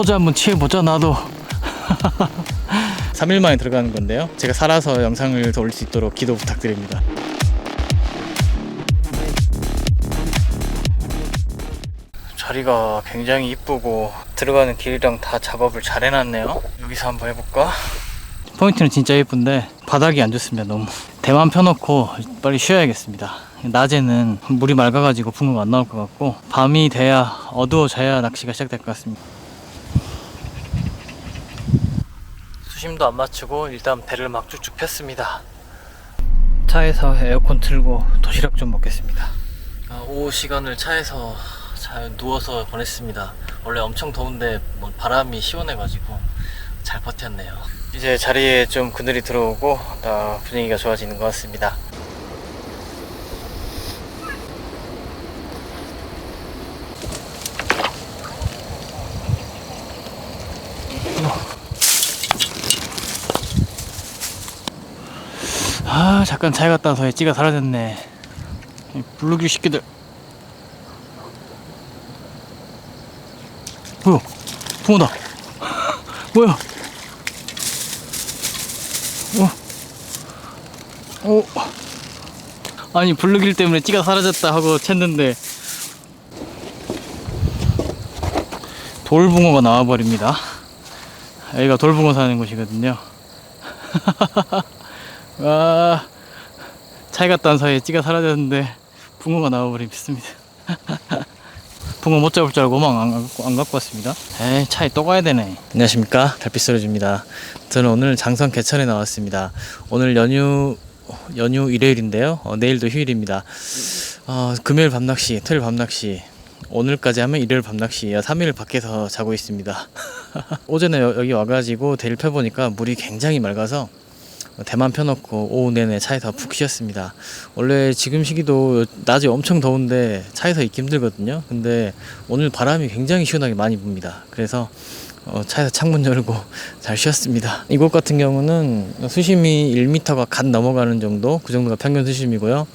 포즈 한번 취해보자 나도. 3일 만에 들어가는 건데요. 제가 살아서 영상을 더 올릴 수 있도록 기도 부탁드립니다. 자리가 굉장히 이쁘고 들어가는 길이랑 다 작업을 잘 해놨네요. 여기서 한번 해볼까? 포인트는 진짜 예쁜데 바닥이 안 좋습니다 너무. 대만 펴놓고 빨리 쉬어야겠습니다. 낮에는 물이 맑아가지고 붕어가 안 나올 것 같고 밤이 돼야 어두워져야 낚시가 시작될 것 같습니다 수심도 안 맞추고 일단 배를 막 쭉쭉 폈습니다. 차에서 에어컨 틀고 도시락 좀 먹겠습니다. 아, 오후 시간을 차에서 잘 누워서 보냈습니다. 원래 엄청 더운데 뭐 바람이 시원해가지고 잘 버텼네요. 이제 자리에 좀 그늘이 들어오고 다 분위기가 좋아지는 것 같습니다 아 잠깐 차에 갔다 와서 찌가 사라졌네. 이 블루규 새끼들. 뭐야? 붕어다. 뭐야? 어? 어? 아니 블루길 때문에 찌가 사라졌다 하고 챘는데 돌붕어가 나와버립니다. 여기가 돌붕어 사는 곳이거든요. 와 갔다 온 사이에 찌가 사라졌는데 붕어가 나와버립니다. 붕어 못 잡을 줄 알고 막 안, 안 갖고 왔습니다. 에이 차에 또 가야 되네. 안녕하십니까? 달빛소리입니다. 저는 오늘 장성 개천에 나왔습니다. 오늘 연휴 연휴 일요일인데요. 어, 내일도 휴일입니다. 어, 금요일 밤낚시 토요일 밤낚시 오늘까지 하면 일요일 밤낚시 3일 밖에서 자고 있습니다. 오전에 여- 여기 와가지고 대를 펴보니까 물이 굉장히 맑아서 대만 펴놓고 오후 내내 차에서 푹 쉬었습니다. 원래 지금 시기도 낮에 엄청 더운데 차에서 있기 힘들거든요. 근데 오늘 바람이 굉장히 시원하게 많이 붑니다. 그래서 어, 차에서 창문 열고 잘 쉬었습니다. 이곳 같은 경우는 수심이 1m가 갓 넘어가는 정도, 그 정도가 평균 수심이고요.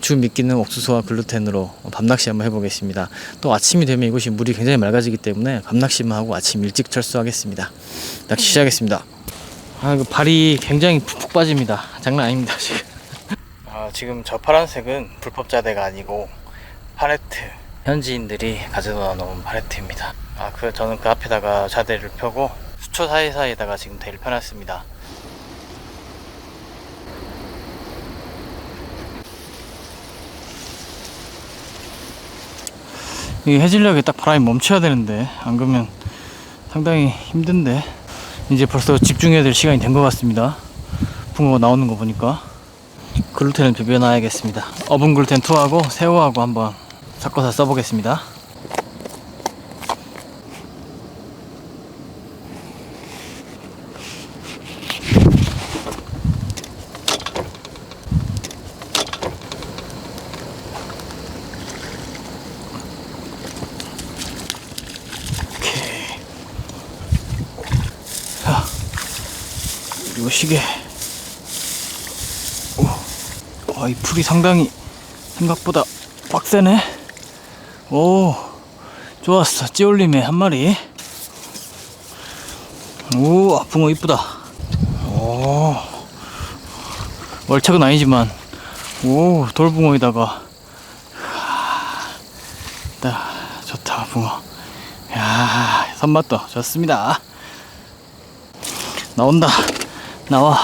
주 미끼는 옥수수와 글루텐으로 밤낚시 한번 해보겠습니다. 또 아침이 되면 이곳이 물이 굉장히 맑아지기 때문에 밤낚시만 하고 아침 일찍 철수하겠습니다. 낚시 시작하겠습니다. 아, 이거 발이 굉장히 푹푹 빠집니다. 장난 아닙니다, 지금. 아, 지금 저 파란색은 불법 자대가 아니고 파레트. 현지인들이 가져다 놓은 파레트입니다. 아, 그 저는 그 앞에다가 자대를 펴고 수초 사이사이에다가 지금 대를 펴놨습니다. 이 해질녘에 딱 바람이 멈춰야 되는데 안 그러면 상당히 힘든데 이제 벌써 집중해야 될 시간이 된 것 같습니다. 붕어가 나오는 거 보니까 글루텐을 비벼놔야겠습니다. 어분 글루텐 2하고 새우하고 한번 섞어서 써보겠습니다. 오케이. 자, 그리고 시계. 오, 와, 이 풀이 상당히 생각보다 빡세네. 오, 좋았어. 찌올림에 한 마리. 오, 아, 붕어 이쁘다. 오, 월척은 아니지만, 오, 돌붕어에다가. 딱 좋다, 붕어. 야, 손맛도 좋습니다. 나온다. 나와.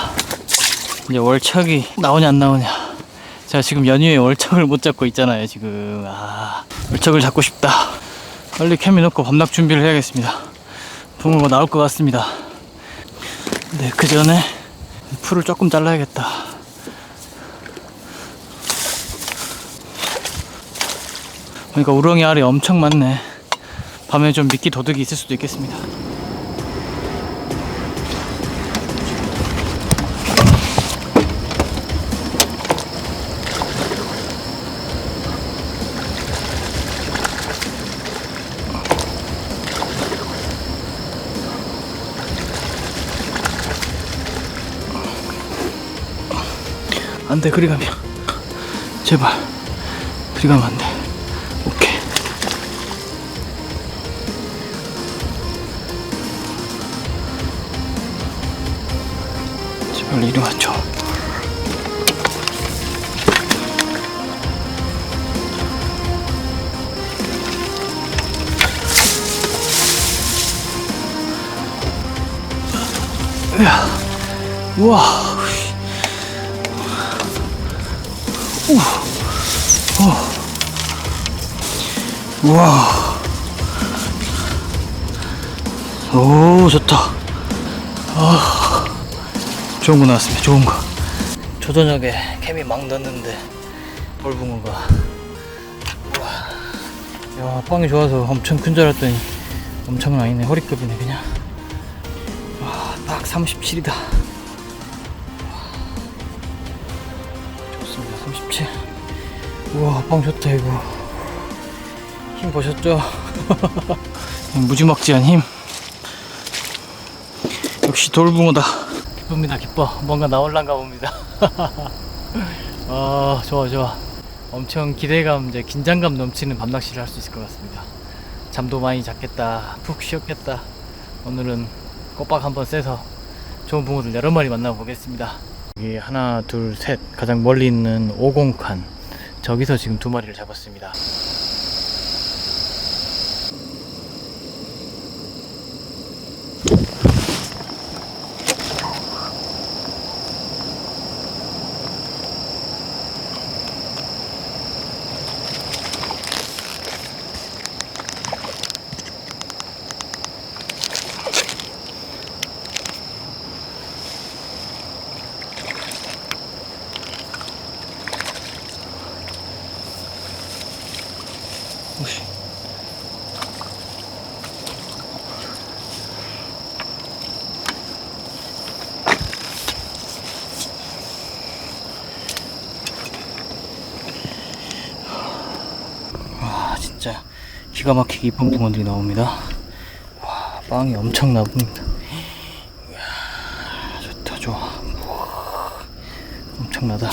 이제 월척이 나오냐 안 나오냐. 제가 지금 연휴에 월척을 못 잡고 있잖아요, 지금. 아, 월척을 잡고 싶다. 빨리 캠이 놓고 밤낮 준비를 해야겠습니다. 붕어가 나올 것 같습니다. 네, 그 전에 풀을 조금 잘라야겠다. 그러니까 우렁이 알이 엄청 많네. 밤에 좀 미끼 도둑이 있을 수도 있겠습니다. 안돼 그리 가면. 제발. 그리 가면 안돼. 오케이. 제발 이리 와줘. 야, 우와. 우 와, 오 좋다. 아, 좋은 거 나왔습니다. 좋은 거. 초저녁에 케미 막 넣었는데 돌붕어가. 우와, 야 빵이 좋아서 엄청 큰 줄 알았더니 엄청은 아니네. 허리급이네 그냥. 와, 딱 37이다. 좋습니다. 우와, 빵 좋다, 이거. 힘 보셨죠? 무지막지한 힘. 역시 돌붕어다. 기쁩니다, 기뻐. 뭔가 나올란가 봅니다. 아, 좋아, 좋아. 엄청 기대감, 이제 긴장감 넘치는 밤낚시를 할 수 있을 것 같습니다. 잠도 많이 잤겠다. 푹 쉬었겠다. 오늘은 꼬박 한번 쐬서 좋은 붕어들 여러 마리 만나보겠습니다. 여기 하나, 둘, 셋 가장 멀리 있는 오공칸 저기서 지금 두 마리를 잡았습니다. 혹시 와 진짜 기가 막히게 이쁜 붕어들이 나옵니다 와 빵이 엄청나 보입니다 이야 좋다 좋아 엄청나다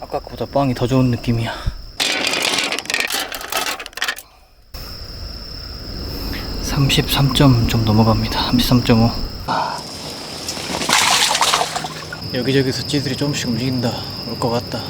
아까 거보다 빵이 더 좋은 느낌이야. 33점 좀 넘어갑니다. 33.5. 여기저기서 찌들이 조금씩 움직인다. 올 것 같다.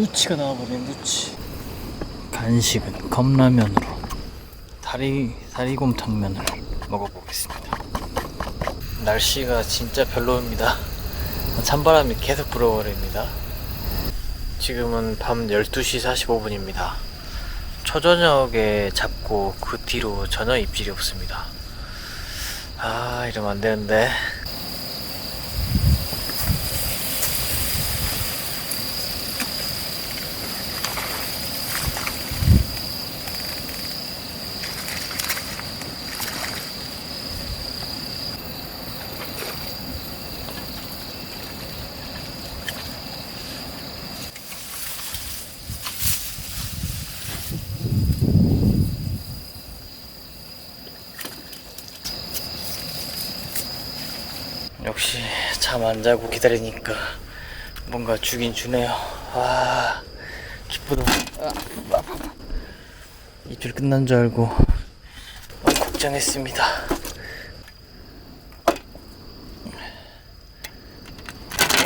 누치가 나와버린 누치. 간식은 컵라면으로 다리 다리곰탕면을 먹어보겠습니다. 날씨가 진짜 별로입니다. 찬바람이 계속 불어버립니다. 지금은 밤 12시 45분입니다. 초저녁에 잡고 그 뒤로 전혀 입질이 없습니다. 아 이러면 안 되는데. 역시 잠 안 자고 기다리니까 뭔가 주긴 주네요. 와 기쁘다. 아, 입질 끝난 줄 알고 너무 걱정했습니다.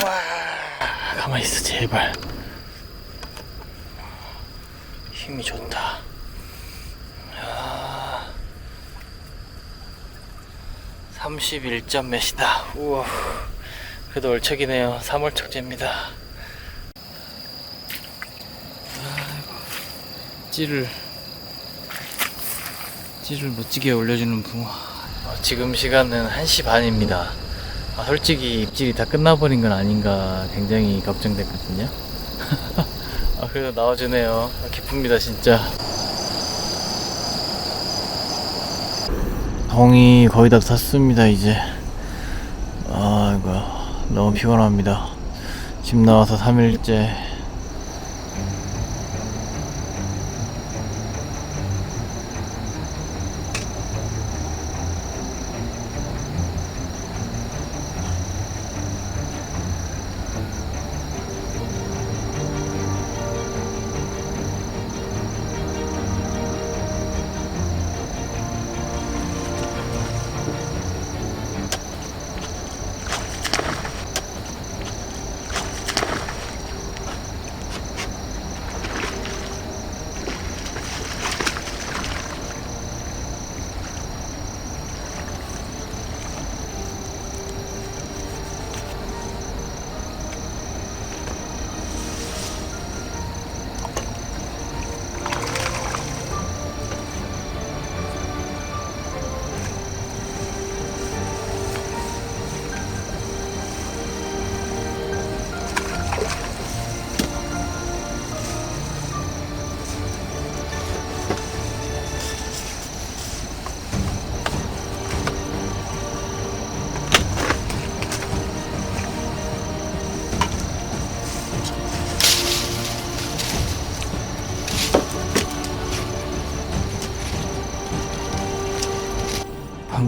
와 가만히 있어 제발. 힘이 좋다. 31점 몇이다. 우와. 그래도 월척이네요. 3월 척제입니다. 아이고. 찌를 찌를 멋지게 올려주는 붕어. 어, 지금 시간은 1시 반입니다. 아, 솔직히 입질이 다 끝나버린 건 아닌가 굉장히 걱정됐거든요. 아, 그래도 나와주네요. 아, 기쁩니다, 진짜. 동이 거의 다 탔습니다, 이제. 아이고, 너무 피곤합니다. 집 나와서 3일째.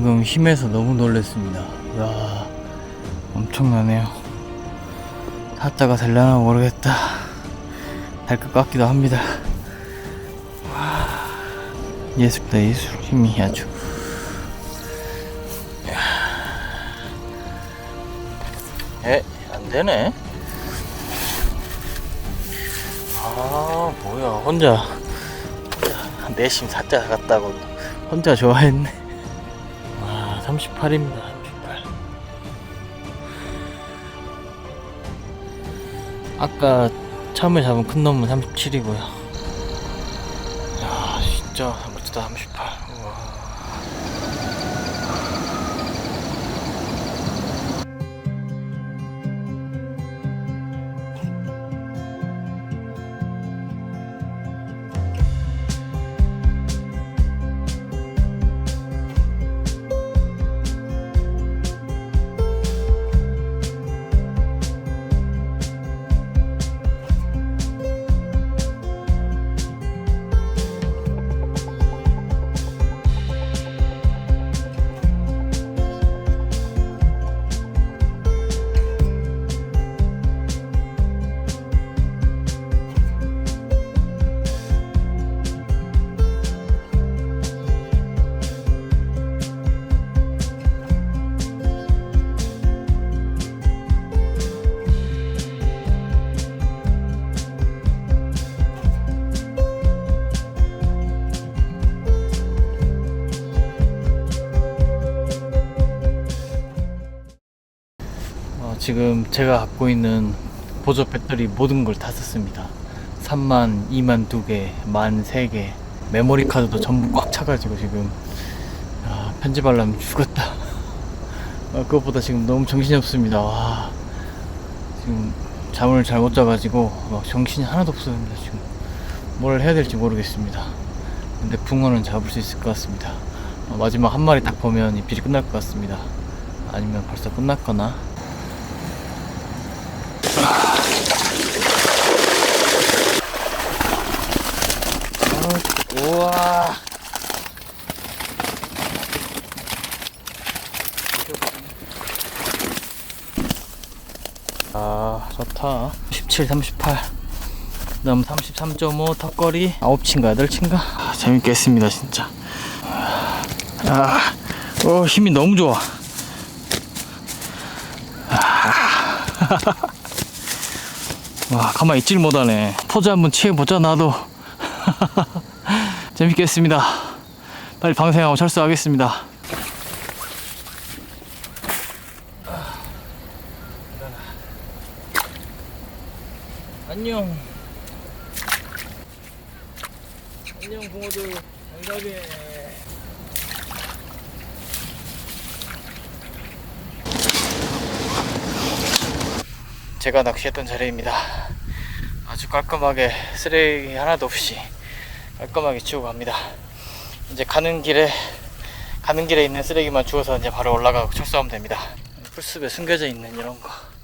방금 힘에서 너무 놀랐습니다. 야 엄청나네요. 타짜가 될려나 모르겠다. 될 것 같기도 합니다. 와, 예술다 예술 힘이 아주. 에, 안 되네. 아, 뭐야, 혼자, 내심 사자 같다고 혼자 좋아했네. 와, 38입니다, 38. 아까 처음에 잡은 큰 놈은 37이고요. 야, 진짜 멋지다, 38. 지금 제가 갖고 있는 보조 배터리 모든 걸 다 썼습니다. 3만, 2만 2개, 만 3개, 메모리 카드도 전부 꽉 차가지고 지금 아, 편집하려면 죽었다. 어, 그것보다 지금 너무 정신이 없습니다. 와, 지금 잠을 잘 못 자가지고 막 정신이 하나도 없었는데 지금 뭘 해야 될지 모르겠습니다. 근데 붕어는 잡을 수 있을 것 같습니다. 어, 마지막 한 마리 딱 보면 입질이 끝날 것 같습니다. 아니면 벌써 끝났거나 우와. 아, 좋다. 17, 38. 그다음 33.5 턱걸이 9친가 8친가? 아, 재밌게 했습니다, 진짜. 아, 어, 힘이 너무 좋아. 아. 와, 가만히 있질 못하네. 포즈 한번 취해보자, 나도. 재밌게 했습니다. 빨리 방생하고 철수하겠습니다. 안녕. 안녕, 붕어들. 잘 가게. 제가 낚시했던 자리입니다. 아주 깔끔하게 쓰레기 하나도 없이 깔끔하게 치우고 갑니다. 이제 가는 길에 가는 길에 있는 쓰레기만 주워서 이제 바로 올라가고 철수하면 됩니다. 풀숲에 숨겨져 있는 이런 거.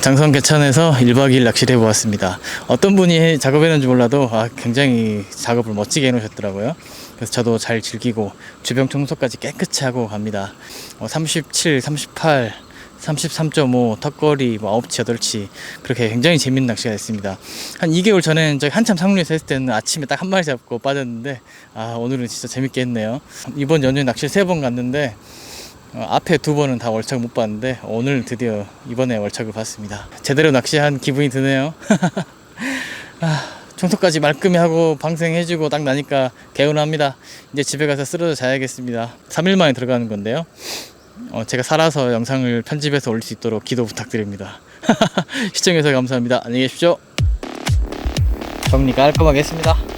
장성 개천에서 1박 2일 낚시를 해보았습니다. 어떤 분이 작업했는지 몰라도 아, 굉장히 작업을 멋지게 해놓으셨더라고요. 그래서 저도 잘 즐기고 주변 청소까지 깨끗이 하고 갑니다. 어, 37, 38, 33.5 턱걸이 뭐 9치 8치 그렇게 굉장히 재밌는 낚시가 됐습니다 한 2개월 전에는 저희 한참 상류에서 했을 때는 아침에 딱 한 마리 잡고 빠졌는데 아 오늘은 진짜 재밌게 했네요 이번 연휴에 낚시 3번 갔는데 어, 앞에 두 번은 다 월척 못 봤는데 오늘 드디어 이번에 월척을 봤습니다 제대로 낚시한 기분이 드네요 아, 청소까지 말끔히 하고 방생해주고 딱 나니까 개운합니다 이제 집에 가서 쓰러져 자야겠습니다 3일 만에 들어가는 건데요 어, 제가 살아서 영상을 편집해서 올릴 수 있도록 기도 부탁드립니다. 시청해주셔서 감사합니다. 안녕히 계십시오. 정리 깔끔하게 했습니다.